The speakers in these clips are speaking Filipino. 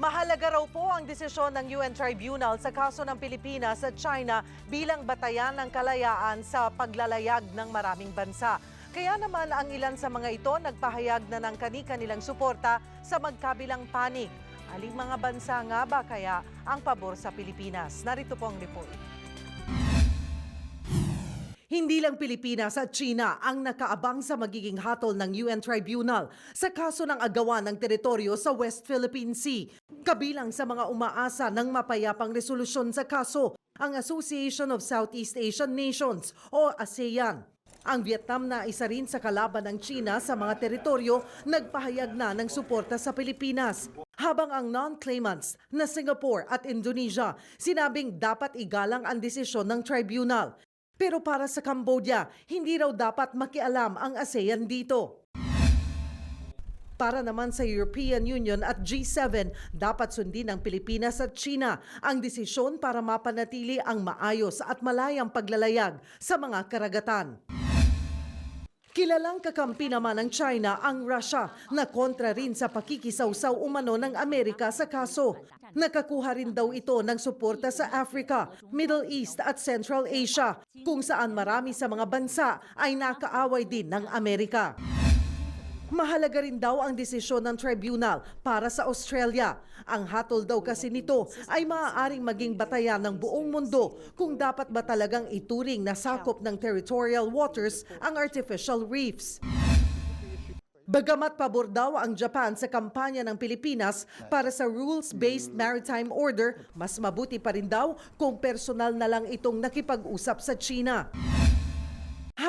Mahalaga raw po ang desisyon ng UN Tribunal sa kaso ng Pilipinas at China bilang batayan ng kalayaan sa paglalayag ng maraming bansa. Kaya naman ang ilan sa mga ito nagpahayag na ng kani-kanilang suporta sa magkabilang panig. Aling mga bansa nga ba kaya ang pabor sa Pilipinas? Narito po ang report. Hindi lang Pilipinas at China ang nakaabang sa magiging hatol ng UN Tribunal sa kaso ng agawan ng teritoryo sa West Philippine Sea. Kabilang sa mga umaasa ng mapayapang resolusyon sa kaso ang Association of Southeast Asian Nations o ASEAN. Ang Vietnam na isa rin sa kalaban ng China sa mga teritoryo nagpahayag na ng suporta sa Pilipinas. Habang ang non-claimants na Singapore at Indonesia sinabing dapat igalang ang desisyon ng tribunal. Pero para sa Cambodia, hindi raw dapat makialam ang ASEAN dito. Para naman sa European Union at G7, dapat sundin ng Pilipinas at China ang desisyon para mapanatili ang maayos at malayang paglalayag sa mga karagatan. Kilalang kakampi naman ng China ang Russia na kontra rin sa pakikisawsaw umano ng Amerika sa kaso. Nakakuha rin daw ito ng suporta sa Africa, Middle East at Central Asia kung saan marami sa mga bansa ay nakaaway din ng Amerika. Mahalaga rin daw ang desisyon ng tribunal para sa Australia. Ang hatol daw kasi nito ay maaaring maging batayan ng buong mundo kung dapat ba talagang ituring na sakop ng territorial waters ang artificial reefs. Bagamat pabor daw ang Japan sa kampanya ng Pilipinas para sa rules-based maritime order, mas mabuti pa rin daw kung personal na lang itong nakipag-usap sa China.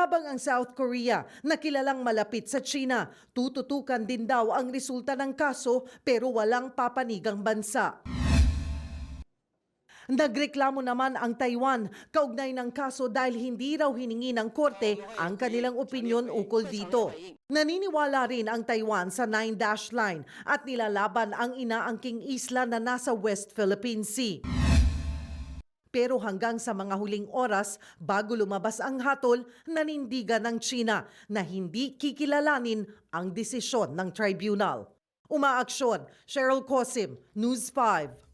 Habang ang South Korea, na kilalang malapit sa China, tututukan din daw ang resulta ng kaso pero walang papanigang bansa. Nagreklamo naman ang Taiwan kaugnay ng kaso dahil hindi raw hiningi ng korte ang kanilang opinyon ukol dito. Naniniwala rin ang Taiwan sa Nine Dash Line at nilalaban ang inaangking isla na nasa West Philippine Sea. Pero hanggang sa mga huling oras bago lumabas ang hatol, nanindigan ng China na hindi kikilalanin ang desisyon ng tribunal. Umaaksyon, Cheryl Cosim, News 5.